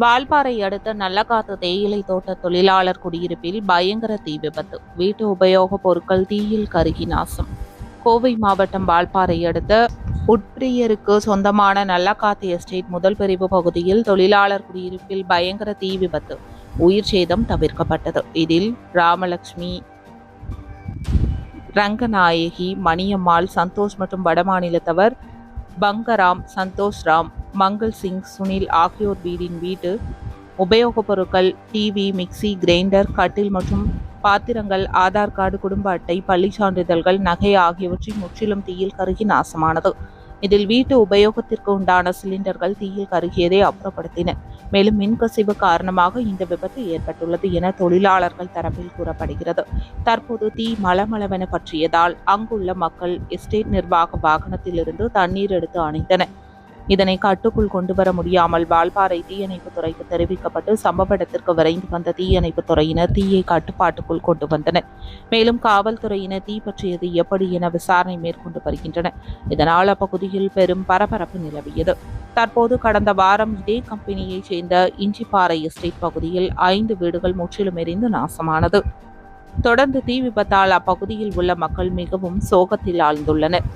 வால்பாறை அடுத்த நல்லகாத்து தேயிலை தோட்ட தொழிலாளர் குடியிருப்பில் பயங்கர தீ விபத்து. வீட்டு உபயோகப் பொருட்கள் தீயில் கருகி நாசம். கோவை மாவட்டம் வால்பாறை அடுத்த உட்பிரியருக்கு சொந்தமான நல்லகாத்து எஸ்டேட் முதல் பிரிவு பகுதியில் தொழிலாளர் குடியிருப்பில் பயங்கர தீ விபத்து. உயிர் சேதம் தவிர்க்கப்பட்டது. இதில் ராமலட்சுமி ரங்கநாயகி மணியம்மாள் சந்தோஷ் மற்றும் வடமாநிலத்தவர் பங்கராம் சந்தோஷ் ராம் மங்கள் சிங் சுனில் ஆகியோர் வீடின் வீட்டு உபயோகப் பொருட்கள் டிவி மிக்சி கிரைண்டர் கட்டில் மற்றும் பாத்திரங்கள் ஆதார் கார்டு குடும்ப அட்டை பள்ளி சான்றிதழ்கள் நகை ஆகியவற்றை முற்றிலும் தீயில் கருகி நாசமானது. இதில் வீட்டு உபயோகத்திற்கு உண்டான சிலிண்டர்கள் தீயில் கருகியதை அப்புறப்படுத்தின. மேலும் மின்கசிவு காரணமாக இந்த விபத்து ஏற்பட்டுள்ளது என தொழிலாளர்கள் தரப்பில் கூறப்படுகிறது. தற்போது தீ மலமளவென பற்றியதால் அங்குள்ள மக்கள் எஸ்டேட் நிர்வாக வாகனத்திலிருந்து தண்ணீர் எடுத்து அணைந்தனர். இதனை கட்டுக்குள் கொண்டு வர முடியாமல் வால்பாறை தீயணைப்பு துறைக்கு தெரிவிக்கப்பட்டு சம்பவ இடத்திற்கு விரைந்து வந்த தீயணைப்பு துறையினர் தீயை கட்டுப்பாட்டுக்குள் கொண்டு வந்தனர். மேலும் காவல்துறையினர் தீ பற்றியது எப்படி என விசாரணை மேற்கொண்டு வருகின்றனர். இதனால் அப்பகுதியில் பெரும் பரபரப்பு நிலவியது. தற்போது கடந்த வாரம் இதே கம்பெனியைச் சேர்ந்த இஞ்சிப்பாறை எஸ்டேட் பகுதியில் ஐந்து வீடுகள் முற்றிலும் எரிந்து நாசமானது. தொடர்ந்து தீ விபத்தால் அப்பகுதியில் உள்ள மக்கள் மிகவும் சோகத்தில் ஆழ்ந்துள்ளனர்.